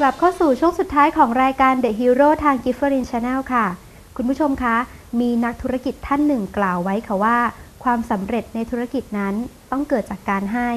กลับเข้าสู่ช่วงสุดท้ายของรายการ The Hero ทาง g i f f e r i n Channel ค่ะ คุณผู้ชมคะ มีนักธุรกิจท่านหนึ่งกล่าวไว้ค่ะว่า ความสำเร็จในธุรกิจนั้นต้องเกิดจากการให้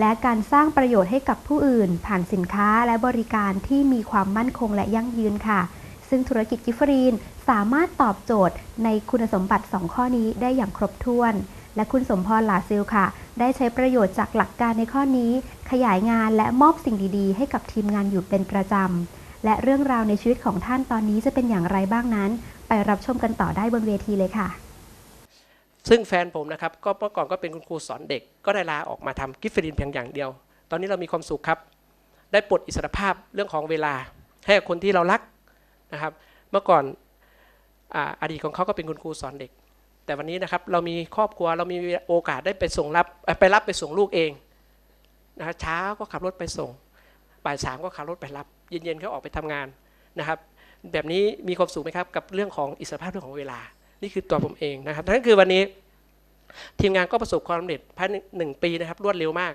และการสร้างประโยชน์ให้กับผู้อื่น ผ่านสินค้าและบริการที่มีความมั่นคงและยั่งยืนค่ะ ซึ่งธุรกิจกิฟฟรีนสามารถตอบโจทย์ในคุณสมบัติ 2 ข้อนี้ได้อย่างครบถ้วน และคุณสมพรหลาซิลค่ะ ได้ใช้ประโยชน์จากหลักการในข้อนี้ ขยายงานและมอบสิ่งดีๆ ให้กับทีมงานอยู่เป็นประจำ และเรื่องราวในชีวิตของท่านตอนนี้จะเป็นอย่างไรบ้างนั้น ไปรับชมกันต่อได้บนเวทีเลยค่ะ ซึ่งแฟนผมนะครับ ก็เมื่อก่อนก็เป็นคุณครูสอนเด็ก ก็ได้ลาออกมาทำกิฟต์ฟรีนเพียงอย่างเดียว ตอนนี้เรามีความสุขครับ ได้ปลดอิสรภาพเรื่องของเวลา ให้กับคนที่เรารักนะครับ เมื่อก่อนออดีตของเขาก็เป็นคุณครูสอนเด็ก แต่วันนี้นะครับเรามีครอบครัวเรามีโอกาสได้ไปส่งรับไปรับไปส่งลูกเองนะครับเช้าก็ขับรถไปส่งบ่ายสามก็ขับรถไปรับ เย็นๆเขาออกไปทำงานนะครับ แบบนี้มีความสุขไหมครับกับเรื่องของอิสรภาพเรื่องของเวลา นี่คือตัวผมเองนะครับนั่นคือวันนี้ทีมงานก็ประสบความสำเร็จภายในหนึ่งปีนะครับรวดเร็วมาก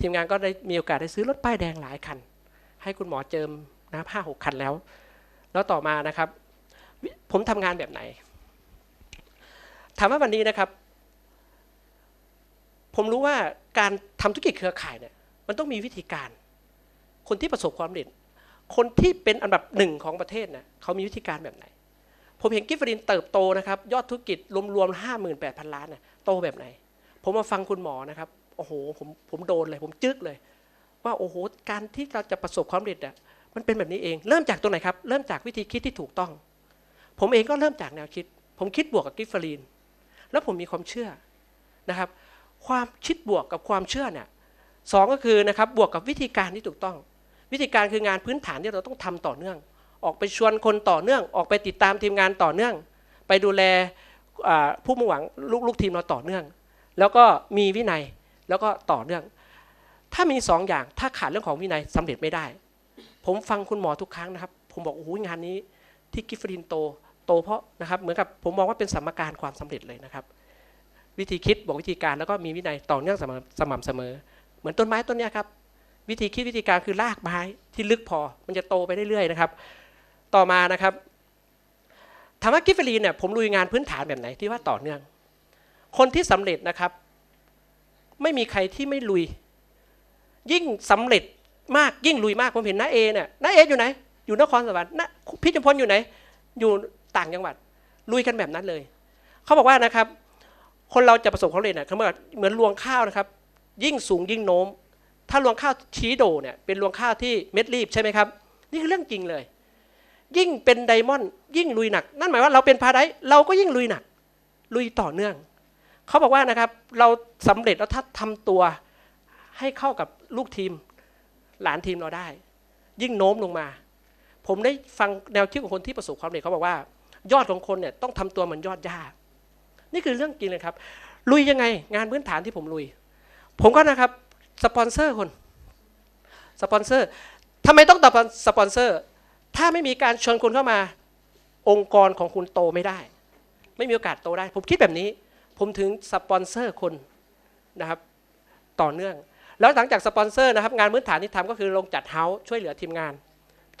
ทีมงานก็ได้มีโอกาสได้ซื้อรถป้ายแดงหลายคัน ให้คุณหมอเจิมนะครับห้าหกคันแล้ว แล้วต่อมานะครับ ผมทำงานแบบไหน ถามว่าวันนี้นะครับ ผมรู้ว่าการทำธุรกิจเครือข่ายเนี่ยมันต้องมีวิธีการ คนที่ประสบความสำเร็จ คนที่เป็นอันดับหนึ่งของประเทศนะเขามีวิธีการแบบไหน ผมเห็นกิฟฟรินเติบโตนะครับ ยอดธุรกิจรวมๆห้าหมื่นแปดพันล้านเนี่ยโตแบบไหน ผมมาฟังคุณหมอนะครับโอ้โหผมผมโดนเลย ผมจึ๊กเลย ว่าโอ้โหการที่เราจะประสบความสำเร็จอะมันเป็นแบบนี้เอง เริ่มจากตรงไหนครับ เริ่มจากวิธีคิดที่ถูกต้อง ผมเองก็เริ่มจากแนวคิด ผมคิดบวกกับกิฟฟรีน แล้วผมมีความเชื่อนะครับ ความคิดบวกกับความเชื่อเนี่ยสองก็คือนะครับบวกกับวิธีการที่ถูกต้อง วิธีการคืองานพื้นฐานที่เราต้องทำต่อเนื่อง ออกไปชวนคนต่อเนื่อง ออกไปติดตามทีมงานต่อเนื่อง ไปดูแลผู้มุ่งหวังลูกลูกทีมเราต่อเนื่อง แล้วก็มีวินัยแล้วก็ต่อเนื่อง ถ้ามีสองอย่าง ถ้าขาดเรื่องของวินัยสำเร็จไม่ได้ ผมฟังคุณหมอทุกครั้งนะครับ ผมบอกโอ้โหงานนี้ที่กิฟฟรินโต โตเพราะนะครับเหมือนกับผมมองว่าเป็นสมการความสำเร็จเลยนะครับ วิธีคิดบอกวิธีการแล้วก็มีวินัยต่อเนื่องสม่ำสม่ำเสมอ เหมือนต้นไม้ต้นนี้ครับ วิธีคิดวิธีการคือรากไม้ที่ลึกพอ มันจะโตไปเรื่อยๆนะครับ ต่อมานะครับถามว่ากิฟฟรีนเนี่ยผมลุยงานพื้นฐานแบบไหนที่ว่าต่อเนื่อง คนที่สำเร็จนะครับ ไม่มีใครที่ไม่ลุย ยิ่งสำเร็จมากยิ่งลุยมากผมเห็นน้าเอเนี่ยน้าเออยู่ไหน อยู่นครสวรรค์น้าพี่จำพลอยู่ไหน อยู่ ต่างจังหวัดลุยกันแบบนั้นเลย เขาบอกว่านะครับ คนเราจะประสบความสำเร็จเนี่ยเขาบอกเหมือนรวงข้าวนะครับ ยิ่งสูงยิ่งโน้ม ถ้ารวงข้าวชี้โดเนี่ยเป็นรวงข้าวที่เม็ดรีบใช่ไหมครับ นี่คือเรื่องจริงเลย ยิ่งเป็นไดมอนด์ยิ่งลุยหนัก นั่นหมายว่าเราเป็นพาไดเราก็ยิ่งลุยหนัก ลุยต่อเนื่อง เขาบอกว่านะครับเราสำเร็จแล้วถ้าทำตัวให้เข้ากับลูกทีมหลานทีมเราได้ ยิ่งโน้มลงมา ผมได้ฟังแนวคิดของคนที่ประสบความสำเร็จเขาบอกว่า ยอดของคนเนี่ยต้องทำตัวเหมือนยอดหญ้า นี่คือเรื่องจริงเลยครับ ลุยยังไง งานพื้นฐานที่ผมลุย ผมก็นะครับสปอนเซอร์คนสปอนเซอร์ทำไมต้องตอบสปอนเซอร์ ถ้าไม่มีการชวนคนเข้ามา องค์กรของคุณโตไม่ได้ ไม่มีโอกาสโตได้ ผมคิดแบบนี้ ผมถึงสปอนเซอร์คนนะครับต่อเนื่อง แล้วหลังจากสปอนเซอร์นะครับงานพื้นฐานที่ทำก็คือลงจัดเฮาส์ช่วยเหลือทีมงาน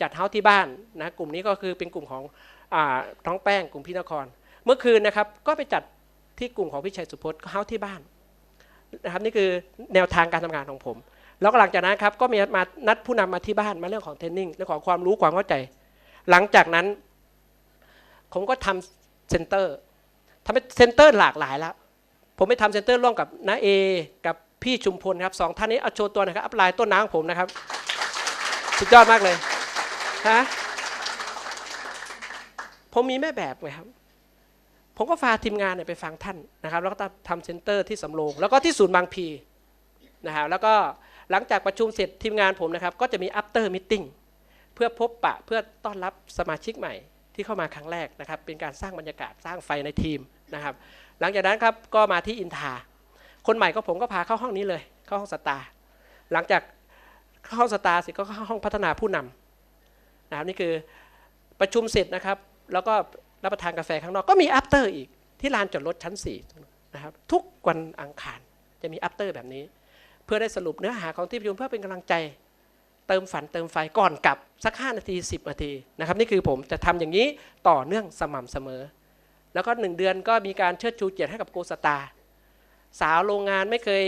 จัดเฮาที่บ้านนะกลุ่มนี้ก็คือเป็นกลุ่มของท้องแป้งกลุ่มพี่นคร เมื่อคืนนะครับก็ไปจัดที่กลุ่มของพี่ชัยสุพจน์เฮาที่บ้านนะครับนี่คือแนวทางการทำงานของผม แล้วก็หลังจากนั้นครับก็มีมานัดผู้นำมาที่บ้านมาเรื่องของเทรนนิ่งเรื่องของความรู้ความเข้าใจ หลังจากนั้น ผมก็ทำเซ็นเตอร์ทำเป็นเซ็นเตอร์หลากหลายแล้วผมไปทำเซ็นเตอร์ร่วมกับน้าเอกับพี่ชุมพลครับสองท่านนี้เอาโชว์ตัวน่อยครับอัพไลน์ต้นน้ำของผมนะครับ สุดยอดมากเลย ฮะผมมีแม่แบบไงครับ ผมก็พาทีมงานไปฟังท่านนะครับ แล้วก็ทำเซ็นเตอร์ที่สำโรง แล้วก็ที่ศูนย์บางพีนะครับแล้วก็หลังจากประชุมเสร็จทีมงานผมนะครับ ก็จะมี after meeting เพื่อพบปะเพื่อต้อนรับสมาชิกใหม่ที่เข้ามาครั้งแรกนะครับ เป็นการสร้างบรรยากาศสร้างไฟในทีมนะครับ หลังจากนั้นครับก็มาที่อินทา คนใหม่ก็ผมก็พาเข้าห้องนี้เลย เข้าห้องสตาร์หลังจากเข้าห้องสตาร์เสร็จก็เข้าห้องพัฒนาผู้นำ นะครับนี่คือประชุมเสร็จนะครับ แล้วก็รับประทานกาแฟข้างนอกก็มี after อีกที่ลานจอดรถชั้น4นะครับทุกวันอังคารจะมี after แบบนี้ เพื่อได้สรุปเนื้อหาของที่ประชุมเพื่อเป็นกำลังใจเติมฝันเติมไฟก่อนกลับสัก 5 นาที 10 นาทีนะครับนี่คือผมจะทำอย่างนี้ต่อเนื่องสม่ำเสมอ แล้วก็หนึ่งเดือนก็มีการเชิดชูเกียรติให้กับโกสตา สาวโรงงานไม่เคย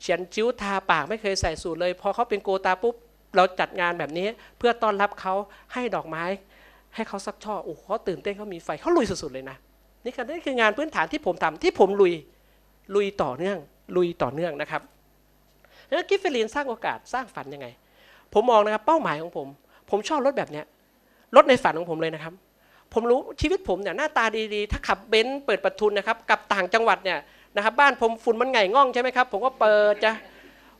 เฉียนจิ้วทาปากไม่เคยใส่สูตรเลย พอเขาเป็นโกตาปุ๊บ เราจัดงานแบบนี้เพื่อต้อนรับเขาให้ดอกไม้ ให้เขาสักช่อโอ้เขาตื่นเต้นเขามีไฟเขาลุยสุดๆเลยนะนี่คือนี่คืองานพื้นฐานที่ผมทำที่ผมลุยลุยต่อเนื่อง ลุยต่อเนื่องนะครับแล้วกิฟเฟลีนสร้างโอกาสสร้างฝันยังไง ผมมองนะครับเป้าหมายของผม ผมชอบรถแบบเนี้ยรถในฝันของผมเลยนะครับ ผมรู้ชีวิตผมเนี่ยหน้าตาดีๆ ถ้าขับเบนซ์เปิดประทุนนะครับกลับต่างจังหวัดเนี่ยนะครับบ้านผมฝุ่นมันไงง่องใช่ไหมครับ ผมก็เปิดจะ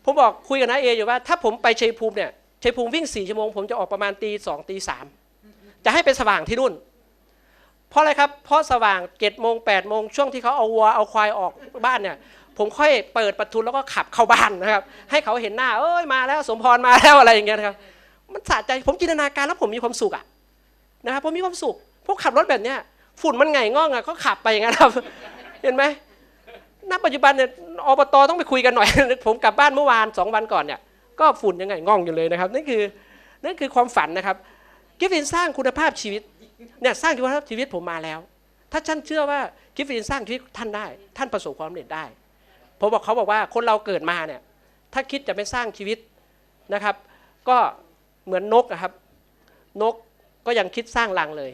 ผมบอกคุยกับน้าเออยู่ว่า ถ้าผมไปชัยภูมิเนี่ย ชัยภูมิวิ่งสี่ชั่วโมงผมจะออกประมาณตีสองตีสามจะให้เป็นสว่างที่นู่น เพราะอะไรครับ เพราะสว่างเจ็ดโมงแปดโมงช่วงที่เขาเอาวัวเอาควายออกบ้านเนี่ยผมค่อยเปิดประทุนแล้วก็ขับเข้าบ้านนะครับ ให้เขาเห็นหน้า เอ้ยมาแล้วสมพรมาแล้วอะไรอย่างเงี้ยนะครับ มันสะใจผมจินตนาการแล้วผมมีความสุขอะนะครับผมมีความสุขพวกขับรถแบบเนี้ยฝุ่นมันไงง่องอะก็ขับไปอย่างนั้นครับ เห็นไหมณปัจจุบันเนี่ยอบตต้องไปคุยกันหน่อย ผมกลับบ้านเมื่อวานสองวันก่อนเนี่ย ก็ฝุ่นยังไงง่องอยู่เลยนะครับนั่นคือนั่นคือความฝันนะครับ กิฟฟินสร้างคุณภาพชีวิตเนี่ยสร้างคุณภาพชีวิตผมมาแล้ว ถ้าท่านเชื่อว่ากิฟฟินสร้างชีวิตท่านได้ ท่านประสบความสำเร็จได้ผมบอกเขาบอกว่าคนเราเกิดมาเนี่ยถ้าคิดจะไม่สร้างชีวิตนะครับ ก็เหมือนนกอะครับ นกก็ยังคิดสร้างรังเลย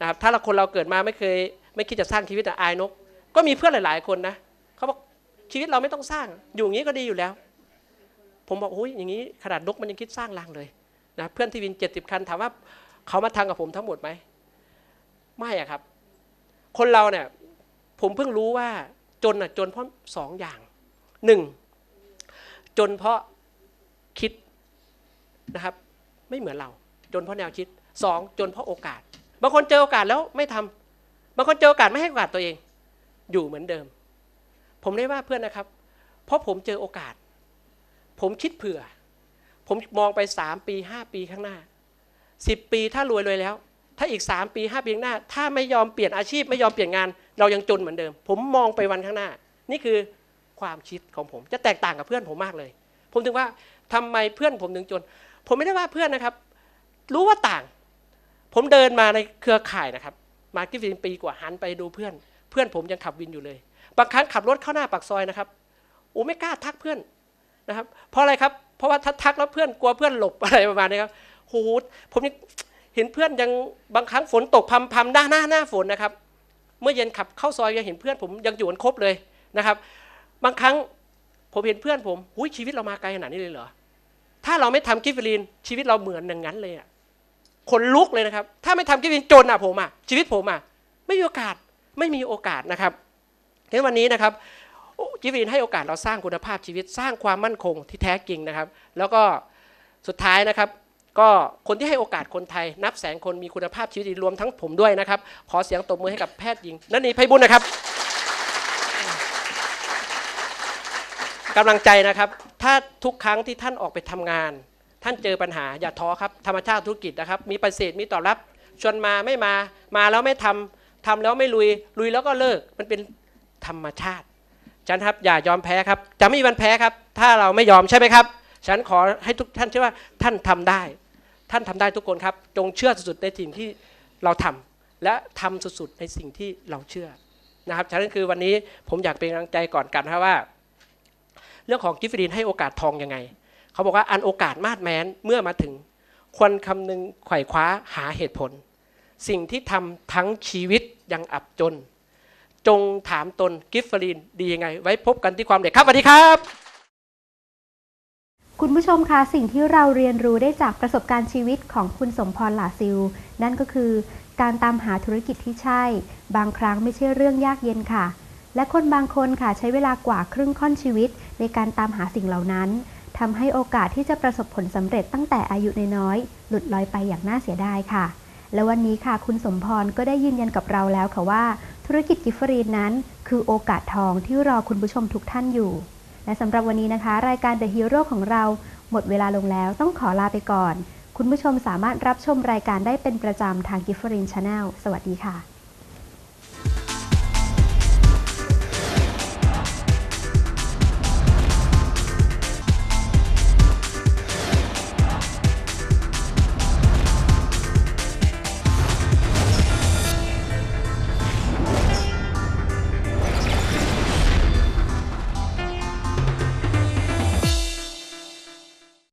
นะครับถ้าเราคนเราเกิดมาไม่เคย ไม่คิดจะสร้างชีวิตอะอายนก ก็มีเพื่อนหลาย ๆ คนนะเขาบอกชีวิตเราไม่ต้องสร้างอยู่อย่างนี้ก็ดีอยู่แล้ว ผมบอกโอ้ยอย่างนี้ขนาดนกมันยังคิดสร้างรังเลยนะเพื่อนที่วินเจ็ดสิบคันถามว่าเขามาทำกับผมทั้งหมดไหมไม่อะครับ คนเราเนี่ยผมเพิ่งรู้ว่าจนอะจนเพราะสองอย่างหนึ่งจนเพราะคิดนะครับ ไม่เหมือนเรา จนเพราะแนวคิดสองจนเพราะโอกาสบางคนเจอโอกาสแล้วไม่ทำบางคนเจอโอกาสไม่ให้โอกาสตัวเอง อยู่เหมือนเดิม ผมได้ว่าเพื่อนนะครับ เพราะผมเจอโอกาส ผมคิดเผื่อ ผมมองไปสามปีห้าปีข้างหน้าสิบปีถ้ารวยเลยแล้ว ถ้าอีกสามปีห้าปีข้างหน้า ถ้าไม่ยอมเปลี่ยนอาชีพไม่ยอมเปลี่ยนงาน เรายังจนเหมือนเดิม ผมมองไปวันข้างหน้า นี่คือความคิดของผมจะแตกต่างกับเพื่อนผมมากเลย ผมถึงว่าทำไมเพื่อนผมถึงจน ผมไม่ได้ว่าเพื่อนนะครับ รู้ว่าต่าง ผมเดินมาในเครือข่ายนะครับ มากิฟฟินปีกว่าหันไปดูเพื่อน เพื่อนผมยังขับวินอยู่เลย บางครั้งขับรถเข้าหน้าปากซอยนะครับโอ้ไม่กล้าทักเพื่อน นะครับ เพราะอะไรครับ เพราะว่าถ้าทักแล้วเพื่อนกลัวเพื่อนหลบอะไรประมาณนี้ครับโหผมยังเห็นเพื่อนยังบางครั้งฝนตกพำพำหน้าหน้าหน้าฝนนะครับ เมื่อเย็นขับเข้าซอยยังเห็นเพื่อนผมยังอยู่กันครบเลยนะครับ บางครั้งผมเห็นเพื่อนผมหุยชีวิตเรามาไกลขนาดนี้เลยเหรอ ถ้าเราไม่ทำกิฟต์ลินชีวิตเราเหมือนอย่างนั้นเลยอะคนลุกเลยนะครับ ถ้าไม่ทำกิฟต์ลินจนอะผมอะชีวิตผมอะไม่มีโอกาสไม่มีโอกาสนะครับในวันนี้นะครับ กิฟต์ลินให้โอกาสเราสร้างคุณภาพชีวิตสร้างความมั่นคงที่แท้จริงนะครับ แล้วก็สุดท้ายนะครับ ก็คนที่ให้โอกาสคนไทย นับแสนคนมีคุณภาพชีวิตรวมทั้งผมด้วยนะครับ ขอเสียงตบมือให้กับแพทย์หญิงนันนีไพบุญนะครับกำลังใจนะครับ ถ้าทุกครั้งที่ท่านออกไปทำงาน ท่านเจอปัญหาอย่าท้อครับธรรมชาติธุรกิจนะครับ มีปฏิเสธมีตอบรับ ชวนมาไม่มามาแล้วไม่ทำทำแล้วไม่ลุยลุยแล้วก็เลิกมันเป็นธรรมชาติ ฉันครับอย่ายอมแพ้ครับ จะไม่มีวันแพ้ครับ ถ้าเราไม่ยอมใช่ไหมครับ ฉันขอให้ทุกท่านเชื่อว่าท่านทำได้ ท่านทำได้ทุกคนครับ จงเชื่อสุดๆในสิ่งที่เราทำและทำสุดๆในสิ่งที่เราเชื่อนะครับฉะนั้นคือวันนี้ผมอยากเป็นกำลังใจก่อนกันครับว่า เรื่องของกิฟฟรีนให้โอกาสทองยังไง เขาบอกว่าอันโอกาสมาดแม้นเมื่อมาถึงควรคำนึงไขว่คว้าหาเหตุผล สิ่งที่ทำทั้งชีวิตยังอับจน จงถามตนกิฟฟรีนดียังไง ไว้พบกันที่ความเด็กครับสวัสดีครับ คุณผู้ชมคะสิ่งที่เราเรียนรู้ได้จากประสบการณ์ชีวิตของคุณสมพรหลาซิล นั่นก็คือ การตามหาธุรกิจที่ใช่ บางครั้งไม่ใช่เรื่องยากเย็นค่ะ และคนบางคนค่ะใช้เวลากว่าครึ่งค่อนชีวิต ในการตามหาสิ่งเหล่านั้นทำให้โอกาสที่จะประสบผลสำเร็จตั้งแต่อายุน้อยๆหลุดลอยไปอย่างน่าเสียดายค่ะ และวันนี้ค่ะ คุณสมพรก็ได้ยืนยันกับเราแล้วค่ะว่า ธุรกิจกิฟฟรีนนั้น คือโอกาสทองที่รอคุณผู้ชมทุกท่านอยู่ และสำหรับวันนี้นะคะ รายการ The Hero ของเราหมดเวลาลงแล้วต้องขอลาไปก่อน คุณผู้ชมสามารถรับชมรายการได้เป็นประจำทางกิฟฟารีนชาแนลสวัสดีค่ะ